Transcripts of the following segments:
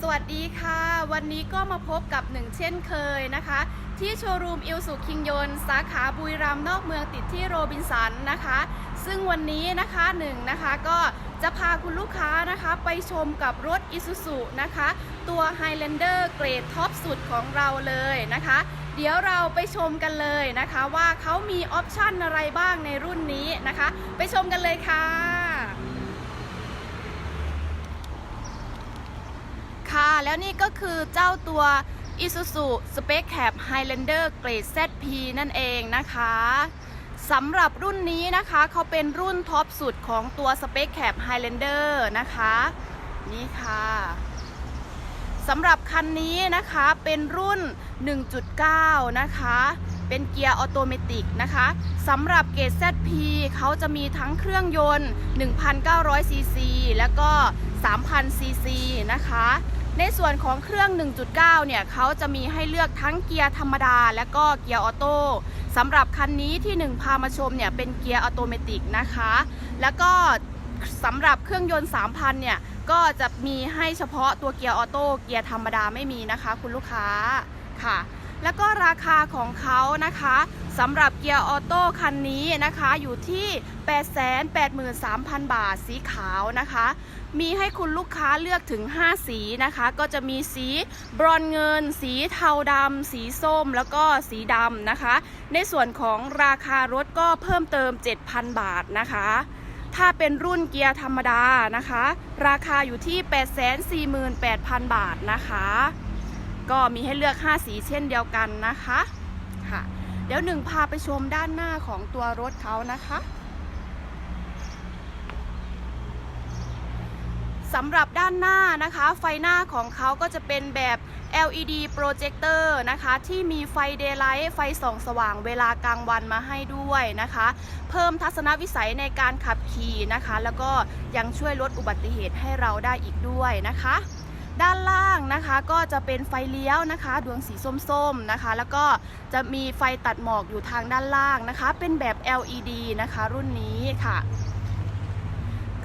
สวัสดีค่ะ วันนี้ก็มาพบกับหนึ่งเช่นเคยนะคะ ที่โชว์รูมอิลสุคิงยนสาขาบุรีรัมนอกเมืองติดที่โรบินสันนะคะ ซึ่งวันนี้นะคะหนึ่งนะคะก็จะพาคุณลูกค้านะคะไปชมกับรถ i s u z u นะคะ ตัว Highlander เกรดท็อปสุดของเราเลยนะคะ เดี๋ยวเราไปชมกันเลยนะคะว่าเขามีออปชั่นอะไรบ้างในรุ่นนี้นะคะ ไปชมกันเลยค่ะ ค่ะแล้ว นี่ก็คือเจ้าตัว Isuzu Space Cab Highlander Grade ZP นั่นเองนะคะสำหรับรุ่นนี้นะคะเขาเป็นรุ่นท็อปสุดของตัว Space Cab Highlander นะคะ นี่ค่ะสำหรับคันนี้นะคะเป็นรุ่น 1.9 นะคะ เป็นเกียร์ออโตเมติกนะคะสำหรับเกรด ZP เขาจะมีทั้งเครื่องยนต์ 1,900ซีซีแล้วก็3,000ซีซีนะคะ ในส่วนของเครื่อง 1.9 เนี่ยเขาจะมีให้เลือกทั้งเกียร์ธรรมดา และก็เกียร์ออโต้สำหรับคันนี้ที่หนึ่งพามาชมเนี่ยเป็นเกียร์ออโตเมติกนะคะ แล้วก็สำหรับเครื่องยนต์ 3,000 เนี่ยก็จะมีให้เฉพาะตัวเกียร์ออโต้เกียร์ธรรมดาไม่มีนะคะ คุณลูกค้าค่ะ แล้วก็ราคาของเขานะคะสำหรับเกียร์ออโต้คันนี้นะคะอยู่ที่ 883,000 บาทสีขาวนะคะ มีให้คุณลูกค้าเลือกถึง 5 สีนะคะ ก็จะมีสีบรอนเงิน สีเทาดำสีส้มแล้วก็สีดำนะคะ ในส่วนของราคารถก็เพิ่มเติม 7,000 บาทนะคะ ถ้าเป็นรุ่นเกียร์ธรรมดานะคะ ราคาอยู่ที่ 848,000 บาทนะคะ ก็มีให้เลือก 5 สีเช่นเดียวกันนะคะค่ะ เดี๋ยวหนึ่งพาไปชมด้านหน้าของตัวรถเขานะคะสำหรับด้านหน้านะคะ ไฟหน้าของเขาก็จะเป็นแบบ LED projector นะคะ ที่มีไฟ daylight ไฟส่องสว่างเวลากลางวันมาให้ด้วยนะคะ เพิ่มทัศนวิสัยในการขับขี่นะคะ แล้วก็ยังช่วยลดอุบัติเหตุให้เราได้อีกด้วยนะคะ ด้านล่างนะคะก็จะเป็นไฟเลี้ยวนะคะ ดวงสีส้มๆนะคะ แล้วก็จะมีไฟตัดหมอกอยู่ทางด้านล่างนะคะ เป็นแบบ LED นะคะรุ่นนี้ค่ะ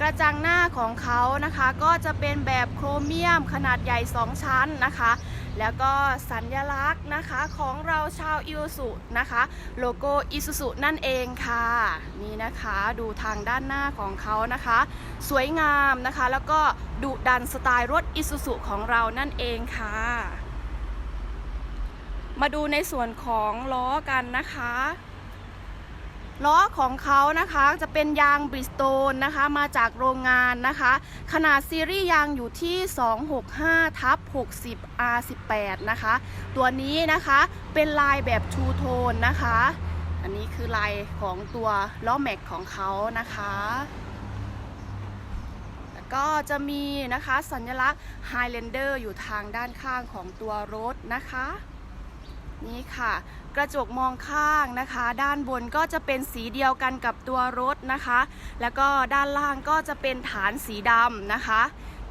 กระจังหน้าของเขานะคะก็จะเป็นแบบโครเมียมขนาดใหญ่ 2 ชั้นนะคะ แล้วก็สัญลักษณ์นะคะของเราชาวอิวสุนะคะ โลโก้อิสุสุนั่นเองค่ะ นี่นะคะดูทางด้านหน้าของเขานะคะ สวยงามนะคะ แล้วก็ดุดันสไตล์รถอิสุสุของเรานั่นเองค่ะ มาดูในส่วนของล้อกันนะคะ ล้อของเขานะคะจะเป็นยางบริสโตนนะคะมาจากโรงงานนะคะ ขนาดซีรีส์ยางอยู่ที่ 265ทับ60 R18 นะคะ ตัวนี้นะคะเป็นลายแบบทูโทนนะคะ อันนี้คือลายของตัวล้อแม็กของเขานะคะแล้วก็จะมีนะคะสัญลักษณ์ Highlander อยู่ทางด้านข้างของตัวรถนะคะ นี่ค่ะ กระจกมองข้างนะคะ ด้านบนก็จะเป็นสีเดียวกันกับตัวรถนะคะ แล้วก็ด้านล่างก็จะเป็นฐานสีดำนะคะ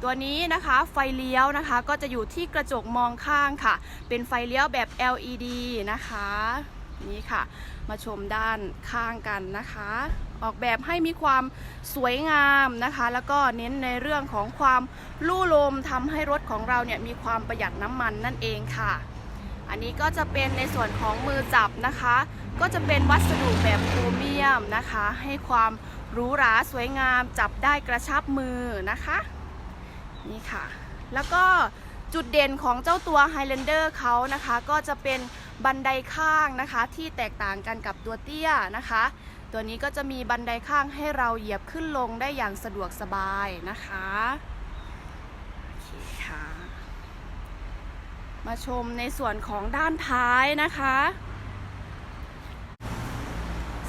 ตัวนี้นะคะไฟเลี้ยวนะคะก็จะอยู่ที่กระจกมองข้างค่ะ เป็นไฟเลี้ยวแบบ LED นะคะนี่ค่ะ มาชมด้านข้างกันนะคะ ออกแบบให้มีความสวยงามนะคะ แล้วก็เน้นในเรื่องของความลู่ลมทำให้รถของเราเนี่ยมีความประหยัดน้ำมันนั่นเองค่ะ อันนี้ก็จะเป็นในส่วนของมือจับนะคะ ก็จะเป็นวัสดุแบบโครเมียมนะคะ ให้ความหรูหราสวยงามจับได้กระชับมือนะคะนี่ค่ะ แล้วก็จุดเด่นของเจ้าตัว Highlander เขานะคะ ก็จะเป็นบันไดข้างนะคะ ที่แตกต่างกันกับตัวเตี้ยนะคะ ตัวนี้ก็จะมีบันไดข้างให้เราเหยียบขึ้นลงได้อย่างสะดวกสบายนะคะโอเคค่ะ มาชมในส่วนของด้านท้ายนะคะ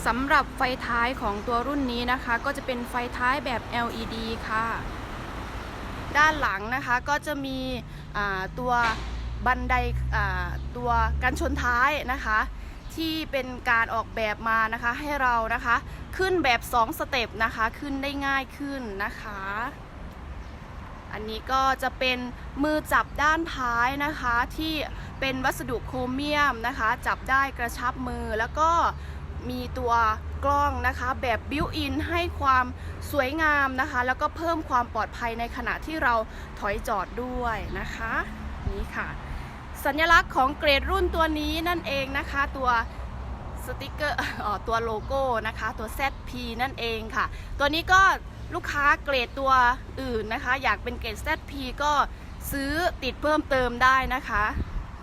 สำหรับไฟท้ายของตัวรุ่นนี้นะคะ ก็จะเป็นไฟท้ายแบบ LED ค่ะ ด้านหลังนะคะก็จะมีตัวบันไดตัวกันชนท้ายนะคะ ที่เป็นการออกแบบมานะคะให้เรานะคะ ขึ้นแบบ 2 สเต็ปนะคะ ขึ้นได้ง่ายขึ้นนะคะ อันนี้ก็จะเป็นมือจับด้านท้ายนะคะที่เป็นวัสดุโครเมียมนะคะ จับได้กระชับมือแล้วก็มีตัวกล้องนะคะแบบบิวอินให้ความสวยงามนะคะ แล้วก็เพิ่มความปลอดภัยในขณะที่เราถอยจอดด้วยนะคะนี่ค่ะ สัญลักษณ์ของเกรดรุ่นตัวนี้นั่นเองนะคะ ตัวสติกเกอร์ตัวโลโก้นะคะ ตัว ZP นั่นเองค่ะ ตัวนี้ก็ ลูกค้าเกรดตัวอื่นนะคะ อยากเป็นเกรด ZP ก็ซื้อติดเพิ่มเติมได้นะคะ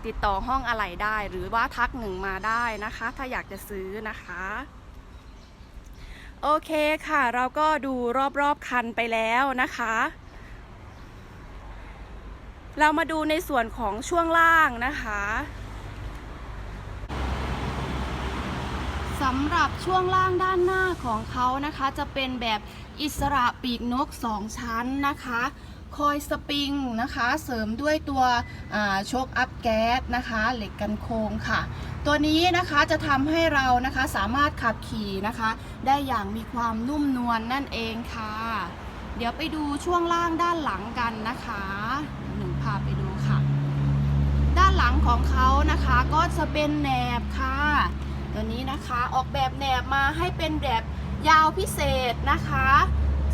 ติดต่อห้องอะไหล่ได้หรือว่าทักหนึ่งมาได้นะคะ ถ้าอยากจะซื้อนะคะโอเคค่ะ เราก็ดูรอบๆคันไปแล้วนะคะ เรามาดูในส่วนของช่วงล่างนะคะ สำหรับช่วงล่างด้านหน้าของเขานะคะจะเป็นแบบอิสระปีกนก 2 ชั้นนะคะ คอยสปริงนะคะ เสริมด้วยตัวโชคอัพแก๊สนะคะ เหล็กกันโค้งค่ะ ตัวนี้นะคะจะทำให้เรานะคะสามารถขับขี่นะคะ ได้อย่างมีความนุ่มนวลนนั่นเองค่ะ เดี๋ยวไปดูช่วงล่างด้านหลังกันนะคะหนึ่งพาไปดูค่ะ ด้านหลังของเขานะคะก็จะเป็นแหนบค่ะ ตัวนี้นะคะออกแบบแหนบมาให้เป็นแบบยาวพิเศษนะคะ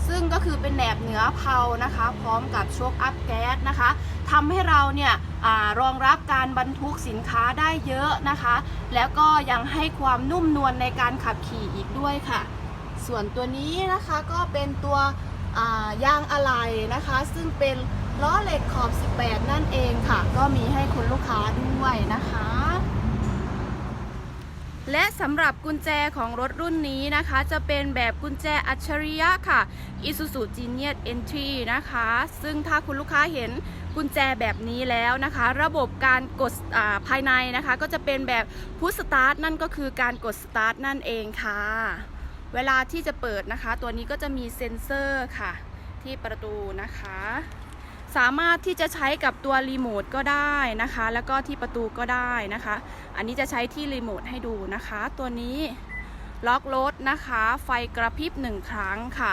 ซึ่งก็คือเป็นแหนบเหนือเพานะคะ พร้อมกับโชคอัพแก๊สนะคะทำให้เราเนี่ยอรองรับการบรรทุกสินค้าได้เยอะนะคะ แล้วก็ยังให้ความนุ่มนวลในการขับขี่อีกด้วยค่ะ ส่วนตัวนี้นะคะก็เป็นตัวยางอะไหล่นะคะ ซึ่งเป็นล้อเหล็กขอบ 18 นั่นเองค่ะ ก็มีให้คุณลูกค้าด้วยนะคะ และสำหรับกุญแจของรถรุ่นนี้นะคะ จะเป็นแบบกุญแจอัจฉริยะค่ะ Isuzu Genius Entry นะคะ ซึ่งถ้าคุณลูกค้าเห็นกุญแจแบบนี้แล้วนะคะ ระบบการกดอ่าภายในนะคะ ก็จะเป็นแบบพุชสตาร์ทนั่นก็คือการกดสตาร์ทนั่นเองค่ะ เวลาที่จะเปิดนะคะ ตัวนี้ก็จะมีเซ็นเซอร์ค่ะ ที่ประตูนะคะ สามารถที่จะใช้กับตัวรีโมทก็ได้นะคะ แล้วก็ที่ประตูก็ได้นะคะ อันนี้จะใช้ที่รีโมทให้ดูนะคะ ตัวนี้ล็อกรถนะคะ ไฟกระพริบหนึ่งครั้งค่ะ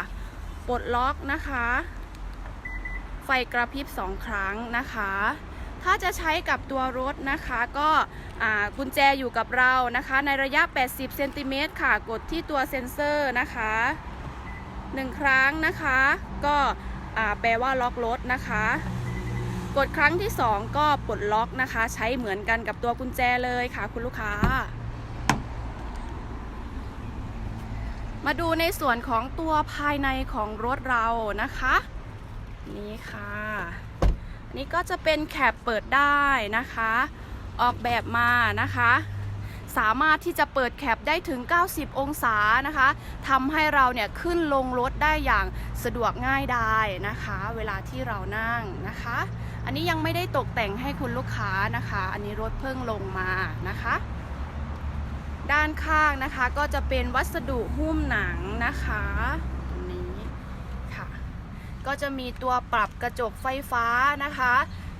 ปลดล็อกนะคะ ไฟกระพริบสองครั้งนะคะ ถ้าจะใช้กับตัวรถนะคะก็กุญแจอยู่กับเรานะคะ ในระยะ 80 เซนติเมตรค่ะ กดที่ตัวเซ็นเซอร์นะคะหนึ่งครั้งนะคะ ก็ แปลว่าล็อกรถนะคะ กดครั้งที่ 2 ก็ปลดล็อกนะคะ ใช้เหมือนกันกับตัวกุญแจเลยค่ะ คุณลูกค้า มาดูในส่วนของตัวภายในของรถเรานะคะ นี่ค่ะนนี้ก็จะเป็นแคปเปิดได้นะคะ ออกแบบมานะคะ สามารถที่จะเปิดแคปได้ถึง 90 องศานะคะทำให้เราเนี่ยขึ้นลงรถได้อย่างสะดวกง่ายดายนะคะ เวลาที่เรานั่งนะคะ อันนี้ยังไม่ได้ตกแต่งให้คุณลูกค้านะคะ อันนี้รถเพิ่งลงมานะคะ ด้านข้างนะคะก็จะเป็นวัสดุหุ้มหนังนะคะตรงนี้ค่ะ ก็จะมีตัวปรับกระจกไฟฟ้านะคะ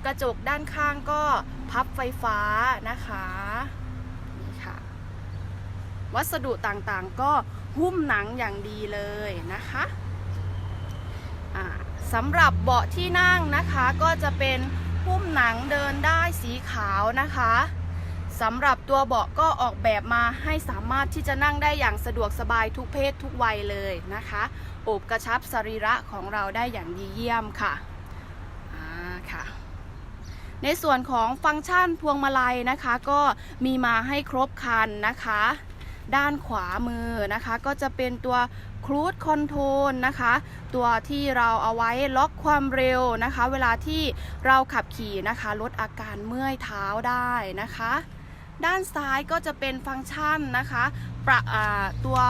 กระจกด้านข้างก็พับไฟฟ้านะคะนี่ค่ะ วัสดุต่างๆ ก็หุ้มหนังอย่างดีเลยนะคะสำหรับเบาะที่นั่งนะคะก็จะเป็นหุ้มหนังเดินได้สีขาวนะคะสำหรับตัวเบาะก็ออกแบบมาให้สามารถที่จะนั่งได้อย่างสะดวกสบายทุกเพศทุกวัยเลยนะคะโอบกระชับสรีระของเราได้อย่างดีเยี่ยมค่ะค่ะ ในส่วนของฟังก์ชันพวงมาลัยนะคะ ก็มีมาให้ครบคันนะคะ ด้านขวามือนะคะ ก็จะเป็นตัวครู e คอนโทรลนะคะ ตัวที่เราเอาไว้ล็อกความเร็วนะคะ เวลาที่เราขับขี่นะคะ ลดอาการเมื่อยเท้าได้นะคะ ด้านซ้ายก็จะเป็นฟังก์ชันนะคะประตัว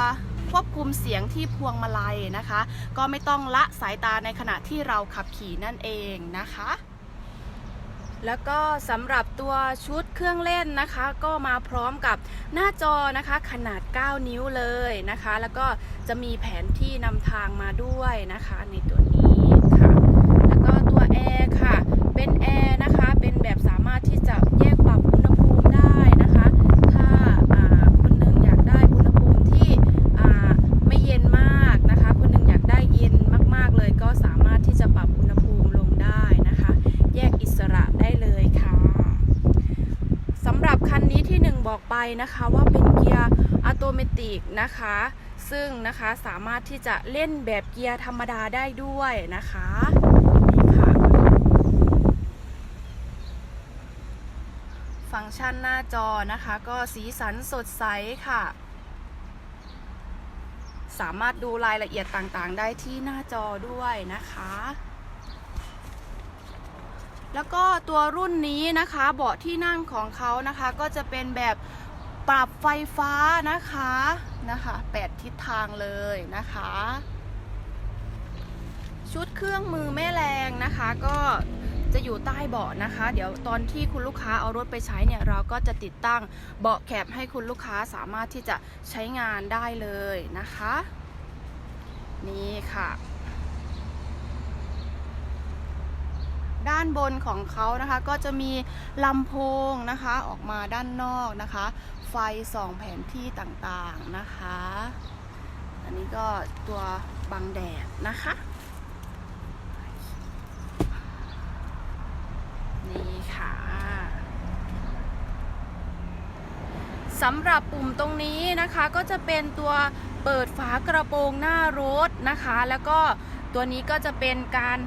ควบคุมเสียงที่พวงมาลัยนะคะ ก็ไม่ต้องละสายตาในขณะที่เราขับขี่นั่นเองนะคะ แล้วก็สำหรับตัวชุดเครื่องเล่นนะคะ ก็มาพร้อมกับหน้าจอนะคะขนาด 9 นิ้วเลยนะคะ แล้วก็จะมีแผนที่นำทางมาด้วยนะคะ ในตัวนี้ค่ะ แล้วก็ตัวแอร์ค่ะ เป็นแอร์นะคะ เป็นแบบสามารถที่จะแยกปรับอุณหภูมิได้นะคะ ถ้าอ่าคนหนึงอยากได้อุณหภูมิที่อ่าไม่เย็นมากนะคะ คนหนึงอยากได้เย็นมากๆเลย ก็สามารถที่จะปรับอุณหภูมิลงได้นะคะ แยกอิสระได้เลยค่ะสำหรั บอกไปนะคะว่าเป็นเกียร์อัตโนมัตินะคะ ซึ่งนะคะสามารถที่จะเล่นแบบเกียร์ธรรมดาได้ด้วยนะคะนี่ค่ะฟังก์ชันหน้าจอนะคะก็สีสันสดใสค่ะ สามารถดูรายละเอียดต่างๆ ได้ที่หน้าจอด้วยนะคะ แล้วก็ตัวรุ่นนี้นะคะเบาะที่นั่งของเขานะคะก็จะเป็นแบบปรับไฟฟ้านะคะนะคะแปดทิศทางเลยนะคะ ชุดเครื่องมือแม่แรงนะคะก็จะอยู่ใต้เบาะนะคะ เดี๋ยวตอนที่คุณลูกค้าเอารถไปใช้เนี่ยเราก็จะติดตั้งเบาะแคปให้คุณลูกค้าสามารถที่จะใช้งานได้เลยนะคะ นี่ค่ะ ด้านบนของเขานะคะ ก็จะมีลำโพงนะคะออกมาด้านนอกนะคะ ไฟสองแผนที่ต่างๆนะคะ อันนี้ก็ตัวบังแดดนะคะ นี่ค่ะสำหรับปุ่มตรงนี้นะคะก็จะเป็นตัวเปิดฝากระโปรงหน้ารถนะคะ แล้วก็ตัวนี้ก็จะเป็นการ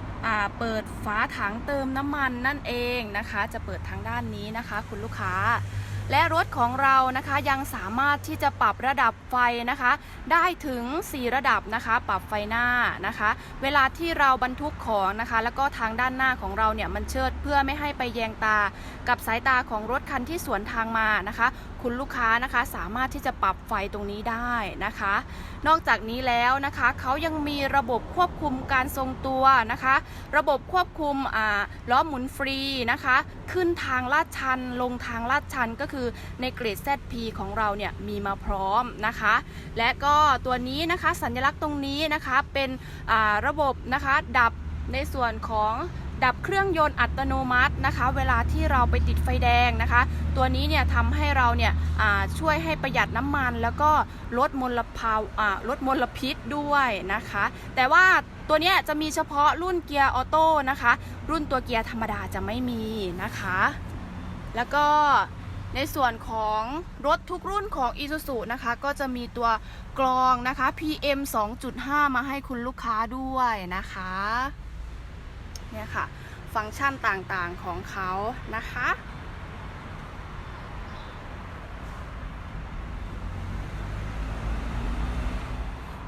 เปิด ฝาถังเติมน้ำมันนั่นเองนะคะ จะเปิดทางด้านนี้นะคะ คุณลูกค้า และรถของเรานะคะยังสามารถที่จะปรับระดับไฟนะคะ ได้ถึง 4 ระดับนะคะ ปรับไฟหน้านะคะ เวลาที่เราบรรทุกของนะคะ แล้วก็ทางด้านหน้าของเราเนี่ยมันเชิดเพื่อไม่ให้ไปแยงตา กับสายตาของรถคันที่สวนทางมานะคะคุณลูกค้านะคะสามารถที่จะปรับไฟตรงนี้ได้นะคะ นอกจากนี้แล้วนะคะเขายังมีระบบควบคุมการทรงตัวนะคะ ระบบควบคุมล้อหมุนฟรีนะคะ ขึ้นทางลาดชัน ลงทางลาดชันก็คือในเกรด ZP ของเราเนี่ยมีมาพร้อมนะคะ และก็ตัวนี้นะคะสัญลักษณ์ตรงนี้นะคะเป็นระบบนะคะดับในส่วนของ ดับเครื่องยนต์อัตโนมัตินะคะ เวลาที่เราไปติดไฟแดงนะคะ ตัวนี้เนี่ยทำให้เราเนี่ยช่วยให้ประหยัดน้ำมัน แล้วก็ลดมลภาวอ่าลดมลพิษด้วยนะคะ แต่ว่าตัวนี้จะมีเฉพาะรุ่นเกียร์ออโต้นะคะ รุ่นตัวเกียร์ธรรมดาจะไม่มีนะคะ แล้วก็ในส่วนของรถทุกรุ่นของ Isuzu นะคะ ก็จะมีตัวกรองนะคะ PM 2.5 มาให้คุณลูกค้าด้วยนะคะ เนี่ยค่ะ ฟังก์ชันต่างๆของเขานะคะ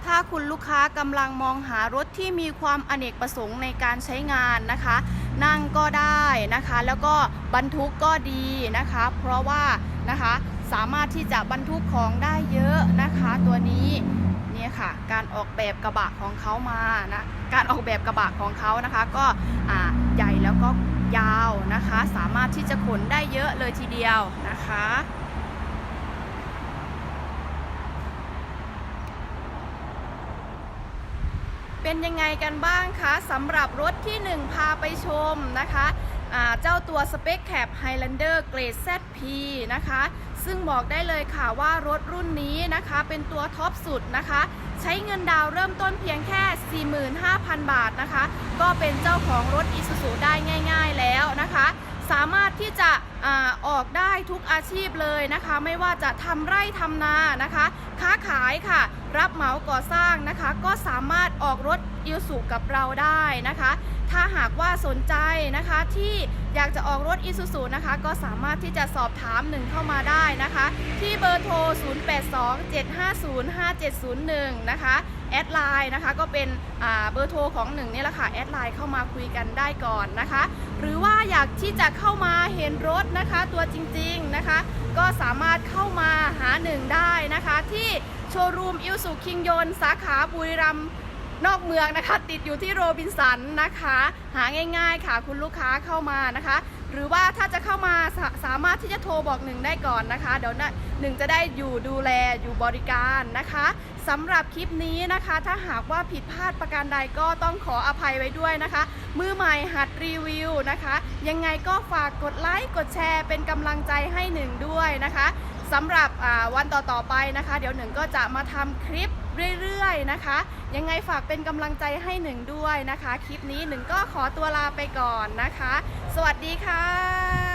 ถ้าคุณลูกค้ากำลังมองหารถที่มีความอเนกประสงค์ในการใช้งานนะคะ นั่งก็ได้นะคะ แล้วก็บรรทุกก็ดีนะคะ เพราะว่านะคะสามารถที่จะบรรทุกของได้เยอะนะคะตัวนี้ นี่ค่ะ การออกแบบกระบะของเขามานะการออกแบบกระบะของเขานะคะ ก็ใหญ่แล้วก็ยาวนะคะ สามารถที่จะขนได้เยอะเลยทีเดียวนะคะเป็นยังไงกันบ้างคะสำหรับรถที่ 1 พาไปชมนะคะ เจ้าตัว Spec Cap Highlander Grade ZP นะคะ ซึ่งบอกได้เลยค่ะว่ารถรุ่นนี้นะคะเป็นตัวท็อปสุดนะคะ ใช้เงินดาวเริ่มต้นเพียงแค่ 45,000 บาทนะคะ ก็เป็นเจ้าของรถ Isuzu ได้ง่าย ๆแล้วนะคะ สามารถที่จะอออกได้ทุกอาชีพเลยนะคะ ไม่ว่าจะทำไร่ทำนานะคะ ค้าขายค่ะรับเหมาก่อสร้างนะคะ ก็สามารถออกรถอิสุกับเราได้นะคะ ถ้าหากว่าสนใจนะคะที่อยากจะออกรถอิ u z u นะคะ ก็สามารถที่จะสอบถามหนึ่งเข้ามาได้นะคะ ที่เบอร์โทร 0827505701 นะคะแอดไลน์นะคะก็เป็นเบอร์โทรของหนึ่งนี่แหละค่ะแอดไลน์เข้ามาคุยกันได้ก่อนนะคะ หรือว่าอยากที่จะเข้ามาเห็นรถนะคะตัวจริงๆนะคะ ก็สามารถเข้ามาหาหนึ่งได้นะคะที่ โชว์รูมอิ u z u คิงยนสาขาบุรีรัมย์นอกเมืองนะคะ ติดอยู่ที่โรบินสันนะคะ หาง่าย ๆ ค่ะ คุณลูกค้าเข้ามานะคะ หรือว่าถ้าจะเข้ามาสาสามารถที่จะโทรบอกหนึ่งได้ก่อนนะคะ เดี๋ยวนะหนึ่งจะได้อยู่ดูแลอยู่บริการนะคะสำหรับคลิปนี้นะคะ ถ้าหากว่าผิดพลาดประการใดก็ต้องขออภัยไว้ด้วยนะคะ มือใหม่หัดรีวิวนะคะ ยังไงก็ฝากกดไลค์กดแชร์เป็นกำลังใจให้หนึ่งด้วยนะคะ สำหรับวันต่อๆไปนะคะ เดี๋ยวหนึ่งก็จะมาทำคลิปเรื่อยๆนะคะ ยังไงฝากเป็นกำลังใจให้หนึ่งด้วยนะคะ คลิปนี้หนึ่งก็ขอตัวลาไปก่อนนะคะ สวัสดีค่ะ